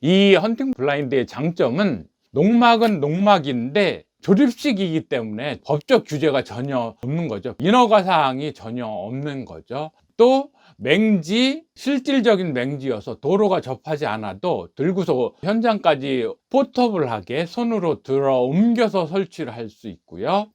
이 헌팅 블라인드의 장점은 농막은 농막인데 조립식이기 때문에 법적 규제가 전혀 없는 거죠. 인허가 사항이 전혀 없는 거죠. 또 맹지, 실질적인 맹지여서 도로가 접하지 않아도 들고서 현장까지 포터블하게 손으로 들어 옮겨서 설치를 할 수 있고요.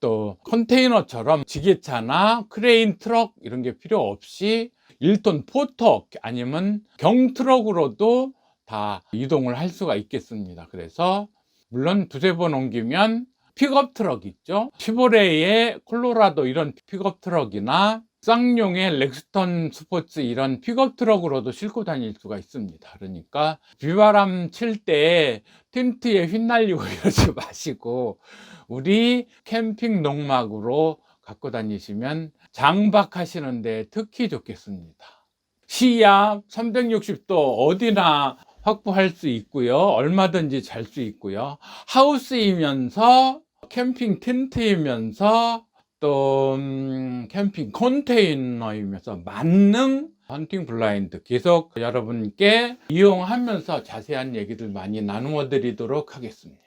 또 컨테이너처럼 지게차나 크레인 트럭 이런 게 필요 없이 1톤 포터 아니면 경트럭으로도 다 이동을 할 수가 있겠습니다. 그래서 물론 두세 번 옮기면 픽업 트럭 있죠. 시보레의 콜로라도 이런 픽업 트럭이나 쌍용의 렉스턴 스포츠 이런 픽업 트럭으로도 싣고 다닐 수가 있습니다. 그러니까 비바람 칠 때 텐트에 휘날리고 이러지 마시고 우리 캠핑 농막으로 갖고 다니시면 장박하시는데 특히 좋겠습니다. 시야 360도 어디나 확보할 수 있고요. 얼마든지 잘 수 있고요. 하우스이면서 캠핑 텐트이면서 또 음, 캠핑 컨테이너이면서 만능 헌팅 블라인드 계속 여러분께 이용하면서 자세한 얘기들 많이 나누어 드리도록 하겠습니다.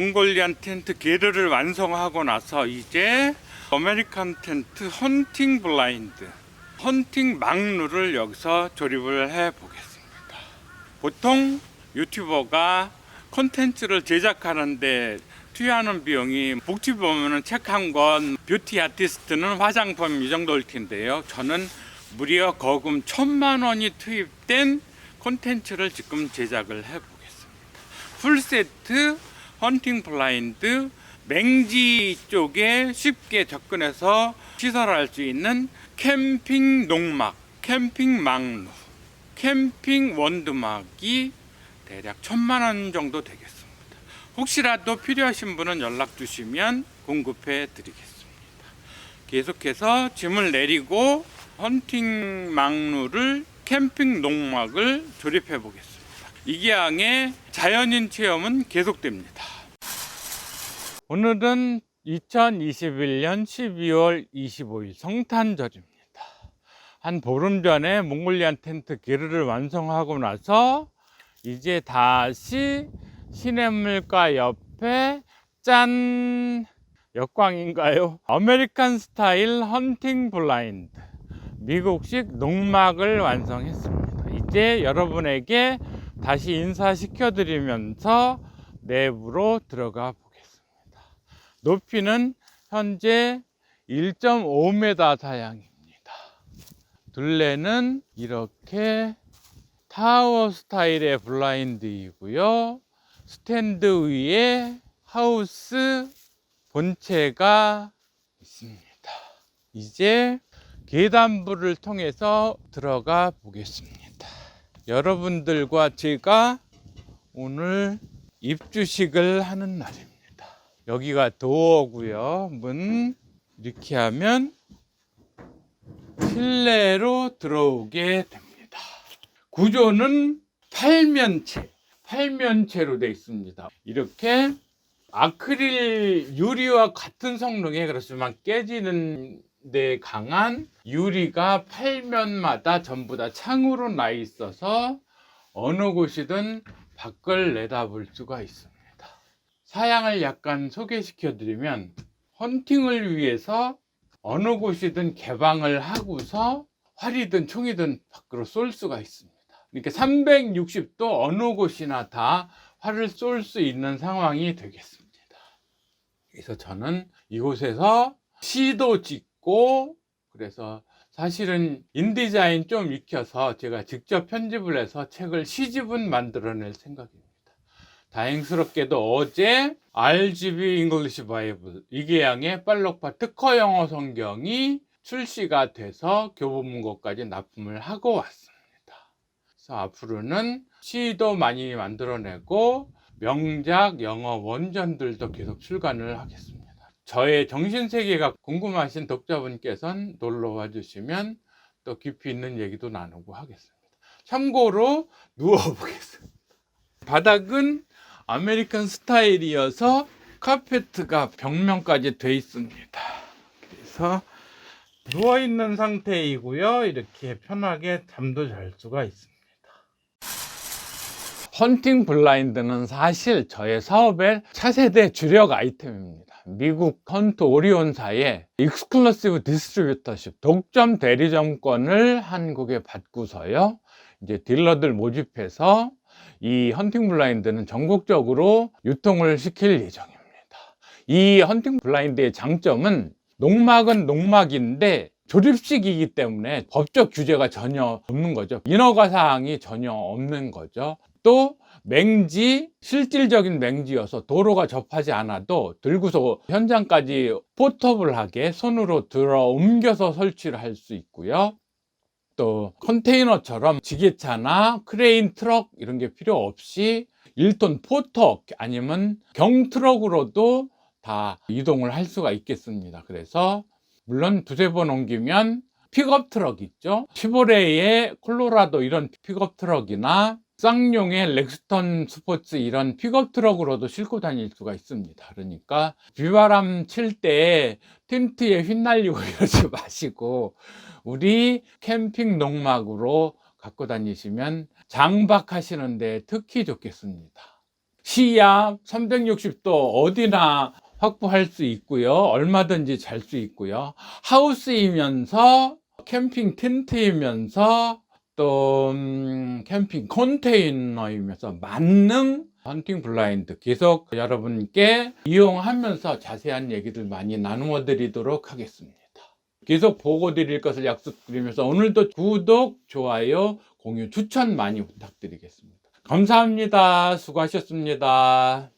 몽골리안 텐트 게르를 완성하고 나서 이제 아메리칸 텐트 헌팅 블라인드 헌팅 막루를 여기서 조립을 해 보겠습니다. 보통 유튜버가 콘텐츠를 제작하는데 투여하는 비용이 복지 보면은 책 한 권 뷰티 아티스트는 화장품 이 정도일 텐데요. 저는 무려 거금 천만 원이 투입된 콘텐츠를 지금 제작을 해 보겠습니다. 풀 세트 헌팅 블라인드 맹지 쪽에 쉽게 접근해서 시설할 수 있는 캠핑 농막, 캠핑 막루, 캠핑 원두막이 대략 천만 원 정도 되겠습니다. 혹시라도 필요하신 분은 연락 주시면 공급해 드리겠습니다. 계속해서 짐을 내리고 헌팅 막루를 캠핑 농막을 조립해 보겠습니다. 이기양의 자연인 체험은 계속됩니다. 오늘은 2021년 12월 25일 성탄절입니다. 한 보름 전에 몽골리안 텐트 게르를 완성하고 나서 이제 다시 시냇물가 옆에 짠 역광인가요? 아메리칸 스타일 헌팅 블라인드 미국식 농막을 완성했습니다. 이제 여러분에게 다시 인사시켜 드리면서 내부로 들어가 보겠습니다. 높이는 현재 1.5m 사양입니다. 둘레는 이렇게 타워 스타일의 블라인드이고요. 스탠드 위에 하우스 본체가 있습니다. 이제 계단부를 통해서 들어가 보겠습니다. 여러분들과 제가 오늘 입주식을 하는 날입니다. 여기가 도어고요. 문 이렇게 하면 실내로 들어오게 됩니다. 구조는 팔면체, 팔면체로 되어 있습니다. 이렇게 아크릴 유리와 같은 성능에 그렇지만 깨지는 데 강한 유리가 팔면마다 전부 다 창으로 나 있어서 어느 곳이든 밖을 내다볼 수가 있습니다. 사양을 약간 소개시켜 드리면 헌팅을 위해서 어느 곳이든 개방을 하고서 활이든 총이든 밖으로 쏠 수가 있습니다. 이렇게 360도 어느 곳이나 다 활을 쏠 수 있는 상황이 되겠습니다. 그래서 저는 이곳에서 시도 찍고 그래서 사실은 인디자인 좀 익혀서 제가 직접 편집을 해서 책을 시집은 만들어낼 생각입니다. 다행스럽게도 어제 RGB 잉글리시 바이블 이계양의 팔록파 특허 영어 성경이 출시가 돼서 교보문고까지 납품을 하고 왔습니다. 그래서 앞으로는 시도 많이 만들어내고 명작 영어 원전들도 계속 출간을 하겠습니다. 저의 정신세계가 궁금하신 독자분께서는 놀러와 주시면 또 깊이 있는 얘기도 나누고 하겠습니다. 참고로 누워보겠습니다. 바닥은 아메리칸 스타일이어서 카페트가 벽면까지 돼 있습니다. 그래서 누워있는 상태이고요. 이렇게 편하게 잠도 잘 수가 있습니다. 헌팅 블라인드는 사실 저의 사업의 차세대 주력 아이템입니다. 미국 헌트 오리온사의 익스클러시브 디스트리뷰터십 독점 대리점권을 한국에 받고서요. 이제 딜러들 모집해서 이 헌팅 블라인드는 전국적으로 유통을 시킬 예정입니다. 이 헌팅 블라인드의 장점은 농막은 농막인데 조립식이기 때문에 법적 규제가 전혀 없는 거죠. 인허가 사항이 전혀 없는 거죠. 또 맹지 실질적인 맹지여서 도로가 접하지 않아도 들고서 현장까지 포터블하게 손으로 들어 옮겨서 설치를 할 수 있고요. 또 컨테이너처럼 지게차나 크레인 트럭 이런 게 필요 없이 1톤 포터 아니면 경트럭으로도 다 이동을 할 수가 있겠습니다. 그래서 물론 두세 번 옮기면 픽업 트럭 있죠. 시보레의 콜로라도 이런 픽업 트럭이나 쌍용의 렉스턴 스포츠 이런 픽업 트럭으로도 싣고 다닐 수가 있습니다. 그러니까 비바람 칠 때 텐트에 휘날리고 이러지 마시고 우리 캠핑 농막으로 갖고 다니시면 장박하시는데 특히 좋겠습니다. 시야 360도 어디나 확보할 수 있고요. 얼마든지 잘 수 있고요. 하우스이면서 캠핑 텐트이면서 어떤 캠핑 컨테이너이면서 만능 헌팅 블라인드 계속 여러분께 이용하면서 자세한 얘기를 많이 나누어 드리도록 하겠습니다. 계속 보고 드릴 것을 약속드리면서 오늘도 구독, 좋아요, 공유, 추천 많이 부탁드리겠습니다. 감사합니다. 수고하셨습니다.